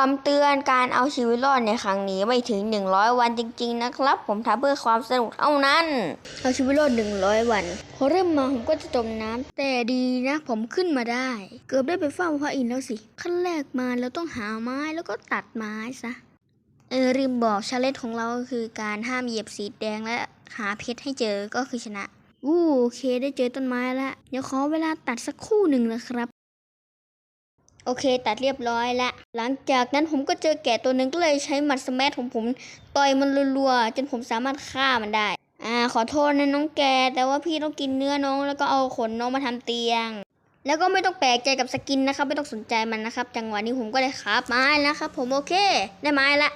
คำเตือนการเอาชีวิตรอดในครั้งนี้ไม่ถึง 100 วันจริง ๆ นะครับ ผมทำเพื่อความสนุกเท่านั้น เอาชีวิตรอด 100 วัน พอเริ่มมาผมก็จะจมน้ำแต่ดีนะผมขึ้นมาได้ เกือบได้ไปเฝ้าพระอินทร์แล้วสิ ขั้นแรกมาเราต้องหาไม้แล้วก็ตัดไม้ซะ เออริมบอกชาเลนจ์ของเราก็คือการห้ามเหยียบสีแดงและหาเพชรให้เจอก็คือชนะอู้โอเคได้เจอต้นไม้แล้วเดี๋ยวขอเวลาตัดสักคู่หนึ่งนะครับ โอเค ตัดเรียบร้อยละ หลังจากนั้นผมก็เจอแกะตัวหนึ่งก็เลยใช้หมัดสมัของผมต่อยมันรัวๆจนผมสามารถฆ่ามันได้ อ่า ขอโทษนะน้องแก แต่ว่าพี่ต้องกินเนื้อน้อง แล้วก็เอาขนน้องมาทำเตียง แล้วก็ไม่ต้องแปลกใจกับสกินนะครับ ไม่ต้องสนใจมันนะครับ จังหวะนี้ผมก็ได้คราฟไม้แล้วครับ ผมโอเค ได้ไม้ละ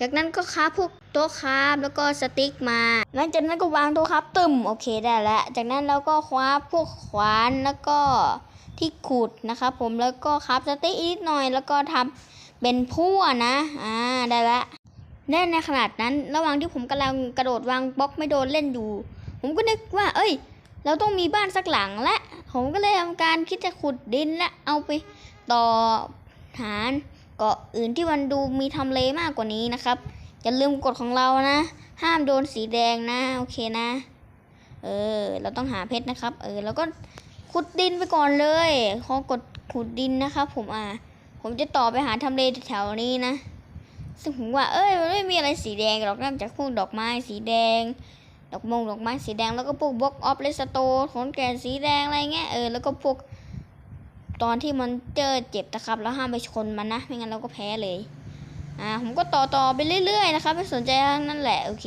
จากนั้นก็คราฟพวกโต๊ะคราฟแล้วก็สติ๊กมาหลังจากนั้นก็วางโต๊ะคราฟตึมโอเคได้แล้ว จากนั้นเราก็คว้าพวกขวานแล้วก็ ที่ขุดนะครับผมแล้วก็คราฟสติ๊กอีกนิดหน่อย แล้วก็ทำเป็นพั่วนะอ่าได้ละแน่ในขนาดนั้นระหว่างที่ผมกำลังกระโดดวางบล็อกไม่โดนเล่นอยู่ ผมก็นึกว่า เอ้ย เราต้องมีบ้านสักหลังละผมก็เลยทำการคิดจะขุดดินและเอาไปต่อฐานเกาะอื่นที่มันดูมีทำเลมากกว่านี้นะครับอย่าลืมกฎของเรานะ ห้ามโดนสีแดงนะ โอเคนะ เออ เราต้องหาเพชรนะครับ เออ แล้วก็ ขุดดินไปก่อนเลยขอกดขุดดินนะครับผมอ่า ผมจะต่อไปหาทำเลแถวๆนี้นะ ซึ่งผมว่า เอ้ยมันไม่มีอะไรสีแดงหรอกนอกจากพวกดอกไม้สีแดง ดอกมงดอกไม้สีแดงแล้วก็พวกบล็อกออฟเลสโตขนแก่นสีแดงอะไรเงี้ยเออแล้วก็พวกตอนที่มันเจอเจ็บนะครับแล้วห้ามไปชนมันนะไม่งั้นเราก็แพ้เลยอ่าผมก็ต่อต่อไปเรื่อยๆนะครับไม่สนใจทั้งนั่นแหละโอเค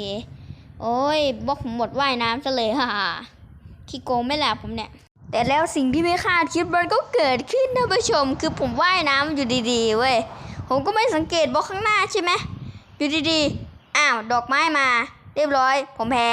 โอ้ยบล็อกผมหมดว่ายน้ำซะเลยฮ่าขี้โกงไม่หลับผมเนี่ย แต่แล้วสิ่งที่ไม่คาดคิดมันก็เกิดขึ้นท่านผู้ชม คือผมว่ายน้ำอยู่ดีๆเว้ยผมก็ไม่สังเกตบล็อกข้างหน้าใช่ไหมอยู่ดีๆอ้าวดอกไม้มา เรียบร้อย ผมแพ้